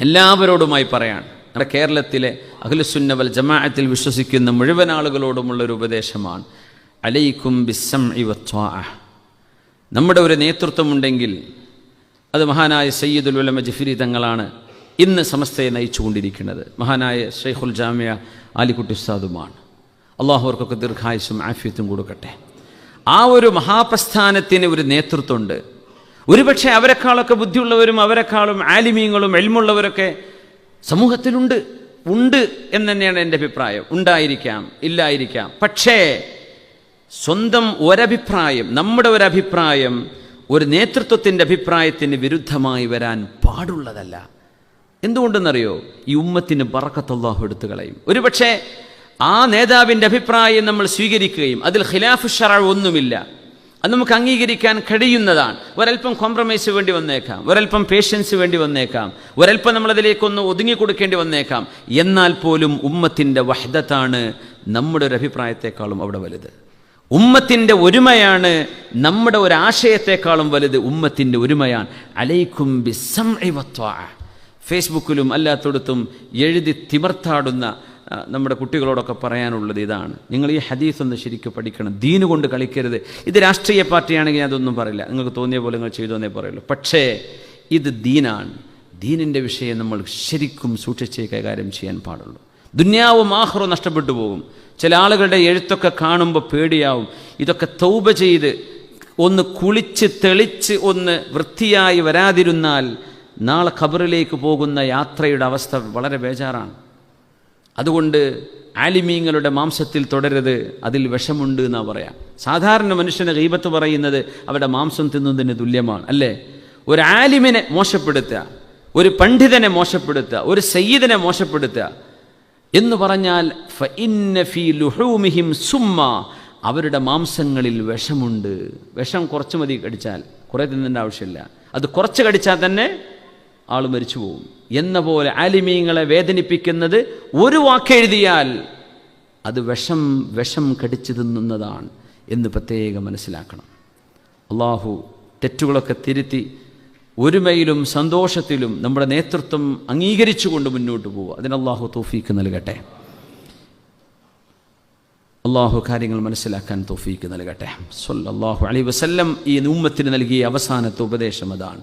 എല്ലാവരോടുമായി പറയാണ്. നമ്മുടെ കേരളത്തിലെ അഖിലുസുന്നവൽ ജമാഅത്തിൽ വിശ്വസിക്കുന്ന മുഴുവൻ ആളുകളോടുമുള്ള ഒരു ഉപദേശമാണ്. അലൈക്കും ബിസം നമ്മുടെ ഒരു നേതൃത്വമുണ്ടെങ്കിൽ അത് മഹാനായ സയ്യിദുൽ ഉലമ ജഫിരി തങ്ങളാണ് ഇന്ന് സമസ്തയെ നയിച്ചുകൊണ്ടിരിക്കുന്നത്. മഹാനായ ഷെയ്ഖുൽ ജാമ്യ ആലിക്കുട്ടി ഉസ്താദുമാണ്. അള്ളാഹുവർക്കൊക്കെ ദീർഘായുസും ആഫിയത്തും കൊടുക്കട്ടെ. ആ ഒരു മഹാപ്രസ്ഥാനത്തിന് ഒരു നേതൃത്വമുണ്ട്. ഒരുപക്ഷെ അവരെക്കാളൊക്കെ ബുദ്ധിയുള്ളവരും അവരെക്കാളും ആലിമീങ്ങളും എൽമുള്ളവരൊക്കെ സമൂഹത്തിലുണ്ട് ഉണ്ട് എന്ന് തന്നെയാണ് എന്റെ അഭിപ്രായം. ഉണ്ടായിരിക്കാം ഇല്ലായിരിക്കാം. പക്ഷേ സ്വന്തം ഒരഭിപ്രായം നമ്മുടെ ഒരഭിപ്രായം ഒരു നേതൃത്വത്തിന്റെ അഭിപ്രായത്തിന് വിരുദ്ധമായി വരാൻ പാടുള്ളതല്ല. എന്തുകൊണ്ടെന്നറിയോ? ഈ ഉമ്മത്തിന് ബറക്കത്തല്ലാഹു എടുത്തു കളയും. ഒരുപക്ഷെ ആ നേതാവിന്റെ അഭിപ്രായം നമ്മൾ സ്വീകരിക്കുകയും അതിൽ ഖിലാഫ് ഷറ ഒന്നുമില്ല. അത് നമുക്ക് അംഗീകരിക്കാൻ കഴിയുന്നതാണ്. ഒരൽപ്പം കോംപ്രമൈസ് വേണ്ടി വന്നേക്കാം. ഒരൽപ്പം പേഷ്യൻസ് വേണ്ടി വന്നേക്കാം. ഒരൽപ്പം നമ്മളതിലേക്കൊന്ന് ഒതുങ്ങി കൊടുക്കേണ്ടി വന്നേക്കാം. എന്നാൽ പോലും ഉമ്മത്തിന്റെ വഹദത്താണ് നമ്മുടെ ഒരു അഭിപ്രായത്തെക്കാളും അവിടെ വലുത്. ഉമ്മത്തിന്റെ ഒരുമയാണ് നമ്മുടെ ഒരു ആശയത്തെക്കാളും വലുത് ഉമ്മത്തിന്റെ ഒരുമയാണ്. അലൈക്കും ബിസം ഫേസ്ബുക്കിലും അല്ലാത്തടത്തും എഴുതി തിമർത്താടുന്ന നമ്മുടെ കുട്ടികളോടൊക്കെ പറയാനുള്ളത് ഇതാണ്. നിങ്ങൾ ഈ ഹദീസ് ഒന്ന് ശരിക്കും പഠിക്കണം. ദീന് കൊണ്ട് കളിക്കരുത്. ഇത് രാഷ്ട്രീയ പാർട്ടിയാണെങ്കിൽ അതൊന്നും പറയില്ല. നിങ്ങൾക്ക് തോന്നിയ പോലെ നിങ്ങൾ ചെയ്തു ചെയ്തോന്നേ പറയുള്ളൂ. പക്ഷേ ഇത് ദീനാണ്. ദീനിന്റെ വിഷയം നമ്മൾ ശരിക്കും സൂക്ഷിച്ചേ കൈകാര്യം ചെയ്യാൻ പാടുള്ളൂ. ദുന്യാവും ആഹ്റവും നഷ്ടപ്പെട്ടു പോകും. ചില ആളുകളുടെ എഴുത്തൊക്കെ കാണുമ്പോൾ പേടിയാവും. ഇതൊക്കെ തൗബ ചെയ്ത് ഒന്ന് കുളിച്ച് തെളിച്ച് ഒന്ന് വൃത്തിയായി വരാതിരുന്നാൽ നാളെ ഖബറിലേക്ക് പോകുന്ന യാത്രയുടെ അവസ്ഥ വളരെ ബേജാറാണ്. അതുകൊണ്ട് ആലിമീങ്ങളുടെ മാംസത്തിൽ തുടരരുത് അതിൽ വിഷമുണ്ട് എന്നാ പറയാം. സാധാരണ മനുഷ്യന് ഗൈബത്ത് പറയുന്നത് അവരുടെ മാംസം തിന്നുന്നതിന് തുല്യമാണ് അല്ലേ? ഒരു ആലിമിനെ മോശപ്പെടുത്തുക ഒരു പണ്ഡിതനെ മോശപ്പെടുത്തുക ഒരു സയ്യിദിനെ മോശപ്പെടുത്തുക എന്ന് പറഞ്ഞാൽ സുമ്മ അവരുടെ മാംസങ്ങളിൽ വിഷമുണ്ട്. വിഷം കുറച്ച് മതി കടിച്ചാൽ കുറേ തിന്നേണ്ട ആവശ്യമില്ല. അത് കുറച്ച് കടിച്ചാൽ തന്നെ ആൾ മരിച്ചു പോകും എന്ന പോലെ ആലിമീങ്ങളെ വേദനിപ്പിക്കുന്നത് ഒരു വാക്കെഴുതിയാൽ അത് വിഷം വിഷം കടിച്ചു തിന്നുന്നതാണ് എന്ന് പ്രത്യേകം മനസ്സിലാക്കണം. അള്ളാഹു തെറ്റുകളൊക്കെ തിരുത്തി ഒരുമയിലും സന്തോഷത്തിലും നമ്മുടെ നേതൃത്വം അംഗീകരിച്ചുകൊണ്ട് മുന്നോട്ട് പോവുക. അതിന് അള്ളാഹു തോഫീക്ക് നൽകട്ടെ. അള്ളാഹു കാര്യങ്ങൾ മനസ്സിലാക്കാൻ തോഫീക്ക് നൽകട്ടെ. സല്ലല്ലാഹു അലൈഹി വസല്ലം ഈ ഉമ്മത്തിന് നൽകിയ അവസാനത്തെ ഉപദേശം അതാണ്.